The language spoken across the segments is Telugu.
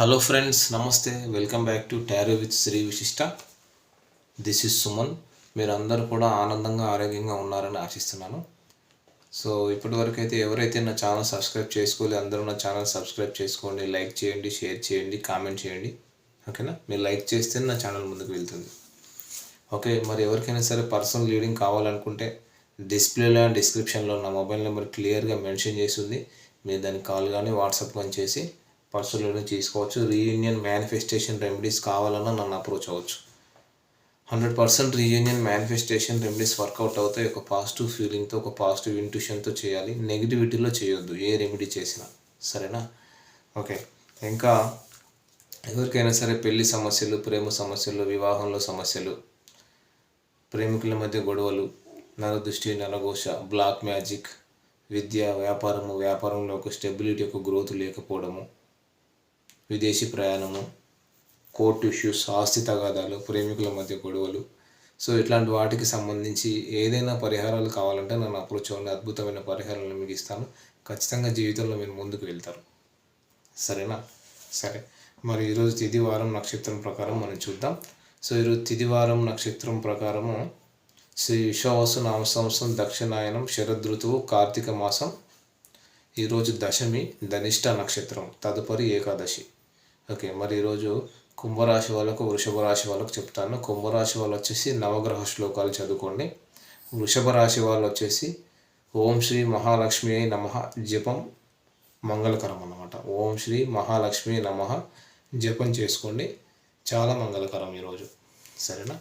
హలో ఫ్రెండ్స్ నమస్తే. Welcome back to tarot with Shri Vishishta this is Suman మీరు అందరూ కూడా ఆనందంగా ఆరోగ్యంగా ఉన్నారని ఆశిస్తున్నాను. సో ఇప్పటివరకు అయితే ఎవరైతే నా ఛానల్ సబ్స్క్రైబ్ చేసుకోలే అందరూ నా ఛానల్ సబ్స్క్రైబ్ చేసుకోండి. లైక్ చేయండి షేర్ చేయండి కామెంట్ చేయండి. ఓకేనా? మీరు లైక్ చేస్తే నా ఛానల్ ముందుకు వెళ్తుంది. ఓకే మరి ఎవరికైనా సరే పర్సనల్ రీడింగ్ కావాలనుకుంటే డిస్ప్లేలో డిస్క్రిప్షన్లో నా మొబైల్ నెంబర్ క్లియర్గా మెన్షన్ చేసి ఉంది. మీరు దానికి కాల్ కానీ వాట్సాప్ కానీ చేసి పర్సనల్ చేసుకోవచ్చు. తీసుకోవచ్చు రీయూనియన్ మేనిఫెస్టేషన్ రెమెడీస్ కావాలన్నా నన్ను అప్రోచ్ అవ్వచ్చు. Hundred percent reunion manifestation remedies work out అవుతాయి. ఒక పాజిటివ్ ఫీలింగ్తో ఒక పాజిటివ్ ఇంట్యూషన్తో చేయాలి. నెగిటివిటీలో చేయొద్దు. ఏ రెమెడీ చేసినా. సరేనా? ఓకే ఇంకా ఎవరికైనా సరే పెళ్ళి సమస్యలు ప్రేమ సమస్యలు వివాహంలో సమస్యలు ప్రేమికుల మధ్య గొడవలు నరదృష్టి నరఘోష బ్లాక్ మ్యాజిక్ విద్య వ్యాపారము వ్యాపారంలో ఒక స్టెబిలిటీ ఒక గ్రోత్ లేకపోవడము విదేశీ ప్రయాణము కోర్టు ఇష్యూస్ ఆస్తి తగాదాలు ప్రేమికుల మధ్య గొడవలు. సో ఇట్లాంటి వాటికి సంబంధించి ఏదైనా పరిహారాలు కావాలంటే నన్ను అప్రోచ్ అవ్వండి. అద్భుతమైన పరిహారాలను మీకు ఇస్తాను. ఖచ్చితంగా జీవితంలో మీరు ముందుకు వెళ్తారు. సరేనా? సరే. మరి ఈరోజు తిది వారం నక్షత్రం ప్రకారం మనం చూద్దాం. సో ఈరోజు తిది వారం నక్షత్రం ప్రకారము శ్రీ విశ్వావసు నామ సంవత్సరం దక్షిణాయనం శరదృతువు కార్తీక మాసం ఈరోజు దశమి ధనిష్ట నక్షత్రం తదుపరి ఏకాదశి. ఓకే మరి ఈరోజు కుంభరాశి వాళ్ళకు వృషభ రాశి వాళ్ళకు చెప్తాను. కుంభరాశి వాళ్ళు వచ్చేసి నవగ్రహ శ్లోకాలు చదువుకోండి. వృషభ రాశి వాళ్ళు వచ్చేసి ఓం శ్రీ మహాలక్ష్మి నమ జపం మంగళకరం అన్నమాట. ఓం శ్రీ మహాలక్ష్మి నమ జపం చేసుకోండి. చాలా మంగళకరం ఈరోజు సరేనా?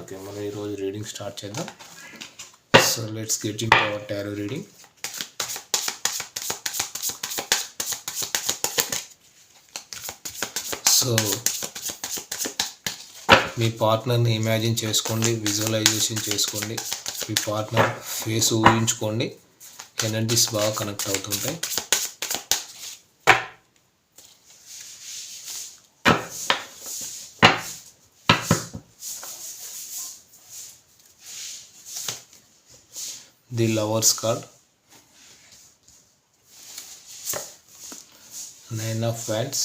ఓకే మనం ఈరోజు రీడింగ్ స్టార్ట్ చేద్దాం. So let's get in our tarot reading so మీ పార్ట్నర్ని ఇమాజిన్ చేసుకోండి విజువలైజేషన్ చేసుకోండి మీ పార్ట్నర్ ఫేస్ ఊహించుకోండి ఎనర్జీస్ బాగా కనెక్ట్ అవుతుంటాయి. The lovers card. Nine of fans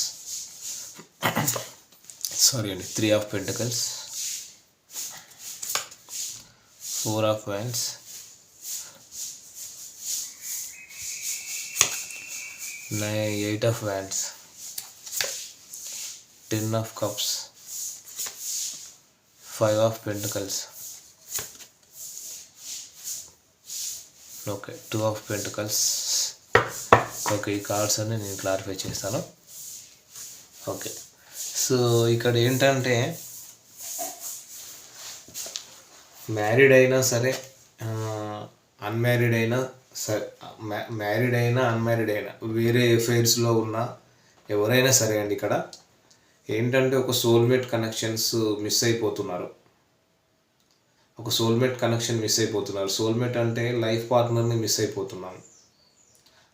sorry అండి. Three of pentacles four of wands nine eight of wands ten of cups five of pentacles okay two of pentacles okay ఈ కార్డ్స్ అన్ని నేను క్లారిఫై చేస్తాను. ఓకే సో ఇక్కడ ఏంటంటే మ్యారీడ్ అయినా సరే అన్మ్యారీడ్ అయినా సరే మ్యారీడ్ అయినా అన్మ్యారీడ్ అయినా వేరే అఫైర్స్లో ఉన్న ఎవరైనా సరే అండి ఇక్కడ ఏంటంటే ఒక సోల్మేట్ కనెక్షన్స్ మిస్ అయిపోతున్నారు. ఒక సోల్మేట్ కనెక్షన్ మిస్ అయిపోతున్నారు. సోల్మేట్ అంటే లైఫ్ పార్ట్నర్ని మిస్ అయిపోతున్నాను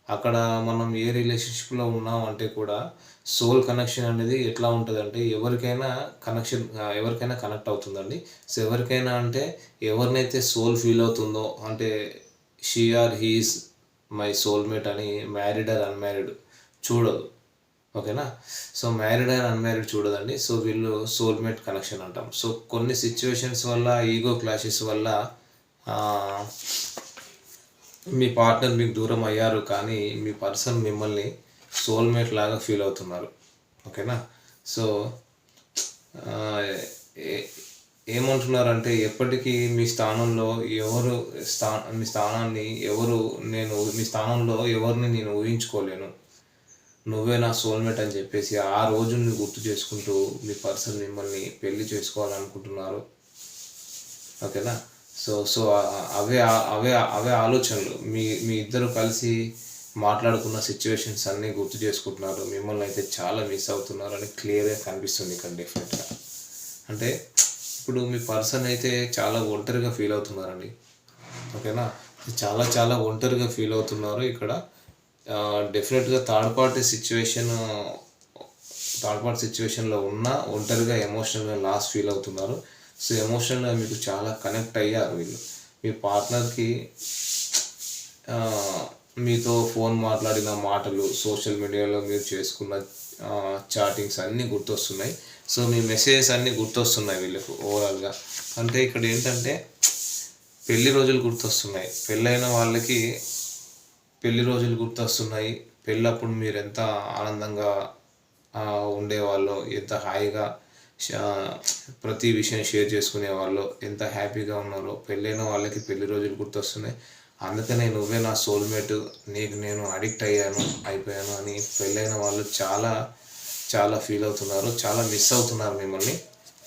అక్కడ మనం ఏ రిలేషన్షిప్లో ఉన్నాం అంటే కూడా సోల్ కనెక్షన్ అనేది ఎట్లా ఉంటుంది అంటే ఎవరికైనా కనెక్షన్ ఎవరికైనా కనెక్ట్ అవుతుందండి. సో ఎవరికైనా అంటే ఎవరినైతే సోల్ ఫీల్ అవుతుందో అంటే she or he's my soulmate అని మ్యారీడ్ ఆర్ అన్మ్యారీడ్ చూడదు. ఓకేనా? సో మ్యారీడ్ అండ్ అన్మ్యారీడ్ చూడదండి. సో వీళ్ళు సోల్మేట్ కనెక్షన్ అంటాం. సో కొన్ని సిచ్యువేషన్స్ వల్ల ఈగో క్లాషెస్ వల్ల మీ పార్ట్నర్ మీకు దూరం అయ్యారు కానీ మీ పర్సన్ మిమ్మల్ని సోల్మేట్ లాగా ఫీల్ అవుతున్నారు. ఓకేనా సో ఏమంటున్నారంటే ఎప్పటికీ మీ స్థానంలో ఎవరు స్థా మీ స్థానాన్ని ఎవరు నేను మీ స్థానంలో ఎవరిని నేను ఊహించుకోలేను. నువ్వే నా సోల్మేట్ అని చెప్పేసి ఆ రోజుని గుర్తు చేసుకుంటూ మీ పర్సన్ మిమ్మల్ని పెళ్ళి చేసుకోవాలనుకుంటున్నారు. ఓకేనా సో సో అవే అవే అవే ఆలోచనలు. మీ మీ ఇద్దరు కలిసి మాట్లాడుకున్న సిచ్యువేషన్స్ అన్నీ గుర్తు చేసుకుంటున్నారు. మిమ్మల్ని అయితే చాలా మిస్ అవుతున్నారు అని క్లియర్గా కనిపిస్తుంది ఇక్కడ డెఫినెట్గా అంటే ఇప్పుడు మీ పర్సన్ అయితే చాలా ఒంటరిగా ఫీల్ అవుతున్నారండి. ఓకేనా? చాలా చాలా ఒంటరిగా ఫీల్ అవుతున్నారు ఇక్కడ. డెఫినెట్గా third party situation third party సిచ్యువేషన్లో ఉన్న ఒంటరిగా ఎమోషనల్గా లాస్ ఫీల్ అవుతున్నారు. సో ఎమోషనల్గా మీకు చాలా కనెక్ట్ అయ్యారు వీళ్ళు. మీ పార్ట్నర్కి మీతో ఫోన్ మాట్లాడిన మాటలు సోషల్ మీడియాలో మీరు చేసుకున్న చాటింగ్స్ అన్నీ గుర్తొస్తున్నాయి. సో మీ మెసేజెస్ అన్నీ గుర్తొస్తున్నాయి వీళ్ళకు ఓవరాల్గా అంటే ఇక్కడ ఏంటంటే పెళ్ళి రోజులు గుర్తొస్తున్నాయి. పెళ్ళైన వాళ్ళకి పెళ్ళి రోజులు గుర్తొస్తున్నాయి. పెళ్ళప్పుడు మీరు ఎంత ఆనందంగా ఉండేవాళ్ళు ఎంత హాయిగా ప్రతి విషయం షేర్ చేసుకునే వాళ్ళు ఎంత హ్యాపీగా ఉన్నారో పెళ్ళైన వాళ్ళకి పెళ్ళి రోజులు గుర్తొస్తున్నాయి. అందుకనే నువ్వే నా సోల్మేట్ నీకు నేను అడిక్ట్ అయ్యాను అయిపోయాను అని పెళ్ళైన వాళ్ళు చాలా చాలా ఫీల్ అవుతున్నారు చాలా మిస్ అవుతున్నారు మిమ్మల్ని.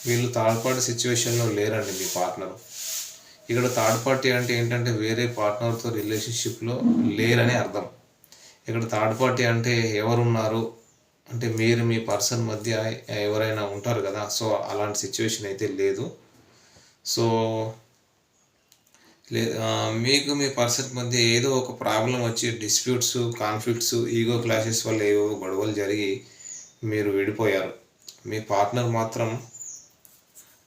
వీళ్ళు థర్డ్ పార్టీ సిచ్యువేషన్లో లేరండి మీ పార్ట్నర్ ఇక్కడ థర్డ్ పార్టీ అంటే ఏంటంటే వేరే పార్ట్నర్తో రిలేషన్షిప్లో లేరని అర్థం. ఇక్కడ థర్డ్ పార్టీ అంటే ఎవరున్నారు అంటే మీరు మీ పర్సన్ మధ్య ఎవరైనా ఉంటారు కదా సో అలాంటి సిచ్యువేషన్ అయితే లేదు. సో లే మీకు మీ పర్సన్ మధ్య ఏదో ఒక ప్రాబ్లం వచ్చి డిస్ప్యూట్స్ కాన్ఫ్లిక్ట్స్ ఈగో క్లాషెస్ వల్ల ఏవో గొడవలు జరిగి మీరు విడిపోయారు. మీ పార్ట్నర్ మాత్రం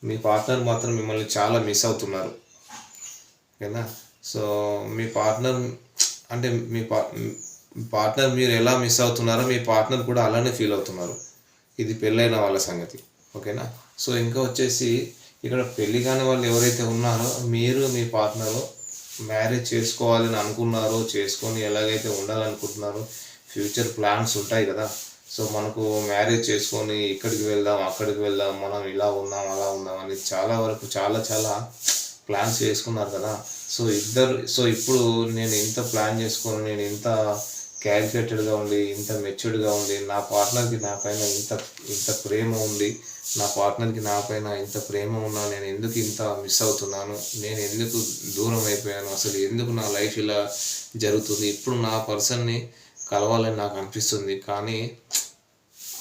మీ పార్ట్నర్ మాత్రం మిమ్మల్ని చాలా మిస్ అవుతున్నారు. కదా? సో మీ పార్ట్నర్ అంటే మీ పా పార్ట్నర్ మీరు ఎలా మిస్ అవుతున్నారో మీ పార్ట్నర్ కూడా అలానే ఫీల్ అవుతున్నారు. ఇది పెళ్ళైన వాళ్ళ సంగతి. ఓకేనా? సో ఇంకా వచ్చేసి ఇక్కడ పెళ్ళి కాని వాళ్ళు ఎవరైతే ఉన్నారో మీరు మీ పార్ట్నరు మ్యారేజ్ చేసుకోవాలని అనుకున్నారో చేసుకొని ఎలాగైతే ఉండాలనుకుంటున్నారో ఫ్యూచర్ ప్లాన్స్ ఉంటాయి కదా. సో మనకు మ్యారేజ్ చేసుకొని ఇక్కడికి వెళ్దాం అక్కడికి వెళ్దాం మనం ఇలా ఉందాం అలా ఉందాం అని చాలా వరకు చాలా చాలా ప్లాన్స్ చేసుకున్నారు కదా. సో ఇద్దరు సో ఇప్పుడు నేను ఇంత ప్లాన్ చేసుకొని నేను ఇంత క్యాలిక్యులేటెడ్గా ఉండి ఇంత మెచ్యూర్డ్గా ఉండి నా పార్ట్నర్కి నా పైన ఇంత ఇంత ప్రేమ ఉంది నా పార్ట్నర్కి నా పైన ఇంత ప్రేమ ఉన్నా నేను ఎందుకు ఇంత మిస్ అవుతున్నాను? నేను ఎందుకు దూరం అయిపోయాను? అసలు ఎందుకు నా లైఫ్ ఇలా జరుగుతుంది? ఇప్పుడు నా పర్సన్ని కలవాలని నాకు అనిపిస్తుంది. కానీ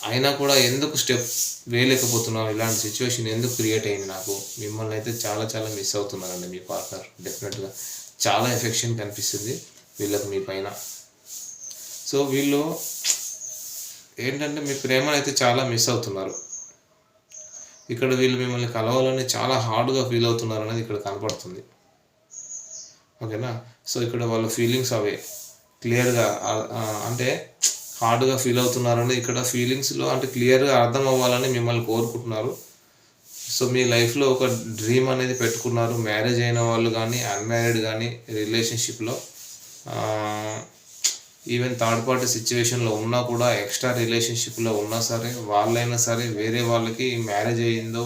అయినా కూడా ఎందుకు స్టెప్ వేయలేకపోతున్నాం ఇలాంటి సిచ్యువేషన్ ఎందుకు క్రియేట్ అయింది నాకు? మిమ్మల్ని అయితే చాలా చాలా మిస్ అవుతున్నారండి మీ పార్ట్నర్. డెఫినెట్గా చాలా ఎఫెక్షన్ కనిపిస్తుంది వీళ్ళకి మీ పైన. సో వీళ్ళు ఏంటంటే మీ ప్రేమను అయితే చాలా మిస్ అవుతున్నారు. ఇక్కడ వీళ్ళు మిమ్మల్ని కలవాలని చాలా హార్డ్గా ఫీల్ అవుతున్నారు అనేది ఇక్కడ కనపడుతుంది. ఓకేనా? సో ఇక్కడ వాళ్ళ ఫీలింగ్స్ అవే. క్లియర్గా అంటే హార్డ్గా ఫీల్ అవుతున్నారని ఇక్కడ ఫీలింగ్స్లో అంటే క్లియర్గా అర్థం అవ్వాలని మిమ్మల్ని కోరుకుంటున్నారు. సో మీ లైఫ్లో ఒక డ్రీమ్ అనేది పెట్టుకున్నారు. మ్యారేజ్ అయిన వాళ్ళు కానీ అన్మ్యారీడ్ కానీ రిలేషన్షిప్లో. ఈవెన్ థర్డ్ పార్టీ సిచ్యువేషన్లో ఉన్నా కూడా ఎక్స్ట్రా రిలేషన్షిప్లో ఉన్నా సరే వాళ్ళైనా సరే వేరే వాళ్ళకి మ్యారేజ్ అయ్యిందో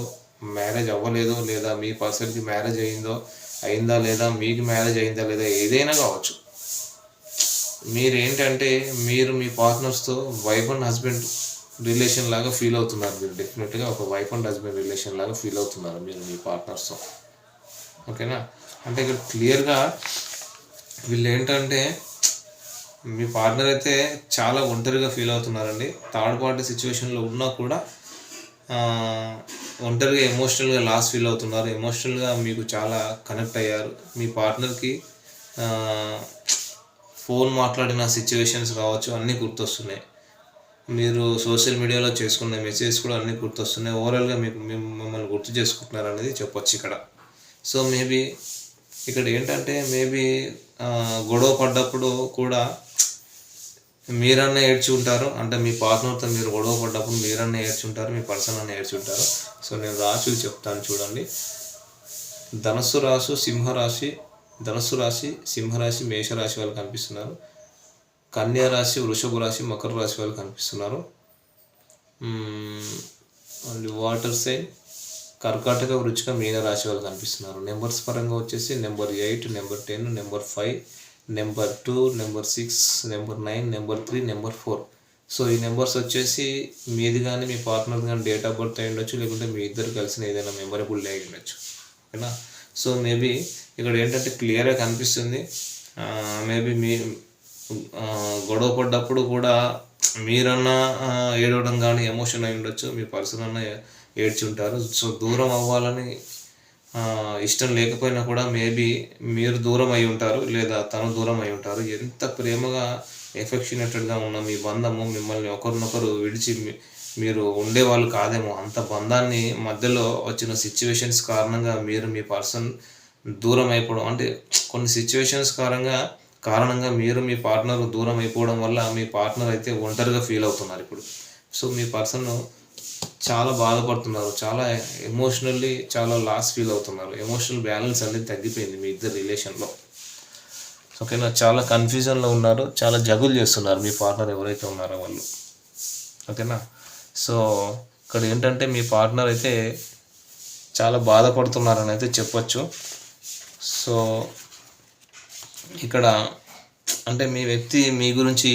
మ్యారేజ్ అవ్వలేదో లేదా మీ పర్సన్కి మ్యారేజ్ అయ్యిందో అయిందా లేదా మీకు మ్యారేజ్ అయిందా లేదా ఏదైనా కావచ్చు. మీరు ఏంటంటే మీరు మీ పార్ట్నర్స్తో వైఫ్ అండ్ హస్బెండ్ రిలేషన్ లాగా ఫీల్ అవుతున్నారు మీరు డెఫినెట్గా ఒక వైఫ్ అండ్ హస్బెండ్ రిలేషన్ లాగా ఫీల్ అవుతున్నారు మీరు మీ పార్ట్నర్స్తో ఓకేనా అంటే ఇక్కడ క్లియర్గా వీళ్ళు ఏంటంటే మీ పార్ట్నర్ అయితే చాలా ఒంటరిగా ఫీల్ అవుతున్నారండి. థర్డ్ పార్టీ సిచ్యువేషన్లో ఉన్నా కూడా ఒంటరిగా ఎమోషనల్గా లాస్ ఫీల్ అవుతున్నారు. ఎమోషనల్గా మీకు చాలా కనెక్ట్ అయ్యారు. మీ పార్ట్నర్కి ఫోన్ మాట్లాడిన సిచ్యువేషన్స్ కావచ్చు అన్నీ గుర్తొస్తున్నాయి. మీరు సోషల్ మీడియాలో చేసుకున్న మెసేజ్ కూడా అన్నీ గుర్తొస్తున్నాయి. ఓవరాల్గా మీకు మిమ్మల్ని గుర్తు చేసుకుంటున్నారు అనేది చెప్పొచ్చు ఇక్కడ. సో మేబీ ఇక్కడ ఏంటంటే మేబీ గొడవ పడ్డప్పుడు కూడా మీరన్నా ఏడ్చి ఉంటారు? అంటే మీ పార్ట్నర్తో మీరు గొడవ పడ్డప్పుడు మీరన్నా ఏడ్చి ఉంటారు? మీ పర్సన్ అన్న ఏడ్చి ఉంటారు? సో నేను రాశులు చెప్తాను చూడండి. ధనస్సు రాశి సింహరాశి ధనస్సు రాశి సింహరాశి మేషరాశి వాళ్ళు కనిపిస్తున్నారు. కన్యా రాశి వృషభ రాశి మకర రాశి వాళ్ళు కనిపిస్తున్నారు. మళ్ళీ వాటర్ సైన్ కర్కాటక వృచ్చిక మీన రాశి వాళ్ళు కనిపిస్తున్నారు. నెంబర్స్ పరంగా వచ్చేసి number eight number ten number five number two number six number nine number three number four. So ఈ నెంబర్స్ వచ్చేసి మీది కానీ మీ పార్ట్నర్ కానీ డేట్ ఆఫ్ బర్త్ అయి ఉండొచ్చు లేకుంటే మీ ఇద్దరు కలిసిన ఏదైనా మెమరబుల్ డే అయి ఉండొచ్చు. ఓకేనా? సో మేబీ ఇక్కడ ఏంటంటే క్లియర్గా కనిపిస్తుంది. మేబీ మీ గొడవ పడ్డప్పుడు కూడా మీరన్నా ఏడవడం కానీ ఎమోషన్ అయి ఉండొచ్చు మీ పర్సన్ అన్న ఏడ్చి ఉంటారు సో దూరం అవ్వాలని ఇష్టం లేకపోయినా కూడా మేబీ మీరు దూరం అయి ఉంటారు లేదా తను దూరం అయి ఉంటారు. ఎంత ప్రేమగా ఎఫెక్షనేటెడ్గా ఉన్న మీ బంధము మిమ్మల్ని ఒకరినొకరు విడిచి మీరు ఉండేవాళ్ళు కాదేమో. అంత బంధాన్ని మధ్యలో వచ్చిన సిచ్యువేషన్స్ కారణంగా మీరు మీ పర్సన్ దూరం అయిపోవడం అంటే కొన్ని సిచ్యువేషన్స్ కారణంగా కారణంగా మీరు మీ పార్ట్నర్ దూరం అయిపోవడం వల్ల మీ పార్ట్నర్ అయితే ఒంటరిగా ఫీల్ అవుతున్నారు ఇప్పుడు. సో మీ పర్సన్ చాలా బాధపడుతున్నారు. చాలా ఎమోషనల్లీ చాలా లాస్ ఫీల్ అవుతున్నారు. ఎమోషనల్ బ్యాలెన్స్ అనేది తగ్గిపోయింది మీ ఇద్దరు రిలేషన్లో ఓకేనా చాలా కన్ఫ్యూజన్లో ఉన్నారు. చాలా జగులు చేస్తున్నారు మీ పార్ట్నర్ ఎవరైతే ఉన్నారో వాళ్ళు. ఓకేనా సో ఇక్కడ ఏంటంటే మీ పార్ట్నర్ అయితే చాలా బాధపడుతున్నారని అయితే చెప్పొచ్చు. సో ఇక్కడ అంటే మీ వ్యక్తి మీ గురించి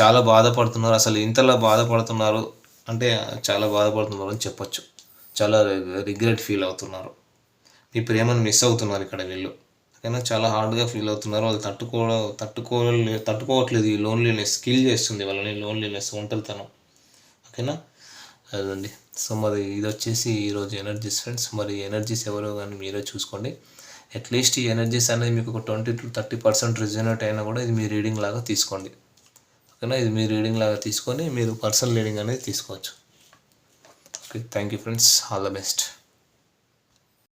చాలా బాధపడుతున్నారు. అసలు ఇంతలా బాధపడుతున్నారు. అంటే చాలా బాధపడుతున్నారు అని చెప్పొచ్చు. చాలా రిగ్రెట్ ఫీల్ అవుతున్నారు. మీ ప్రేమను మిస్ అవుతున్నారు ఇక్కడ వీళ్ళు. ఓకేనా చాలా హార్డ్గా ఫీల్ అవుతున్నారు. వాళ్ళు తట్టుకో తట్టుకోలే తట్టుకోవట్లేదు ఈ లోన్లీనెస్ కిల్ చేస్తుంది వాళ్ళని లోన్లీనెస్ ఒంటరితనం. ఓకేనా? అదండి. సో మరి ఇది వచ్చేసి ఈరోజు ఎనర్జీస్ ఫ్రెండ్స్ మరి ఎనర్జీస్ ఎవరో కానీ మీరే చూసుకోండి. అట్లీస్ట్ ఈ ఎనర్జీస్ అనేది మీకు ఒక twenty to thirty percent resonate అయినా కూడా ఇది మీ రీడింగ్ లాగా తీసుకోండి. ఓకేనా ఇది మీ రీడింగ్ లాగా తీసుకొని మీరు పర్సనల్ రీడింగ్ అనేది తీసుకోవచ్చు. Okay thank you friends all the best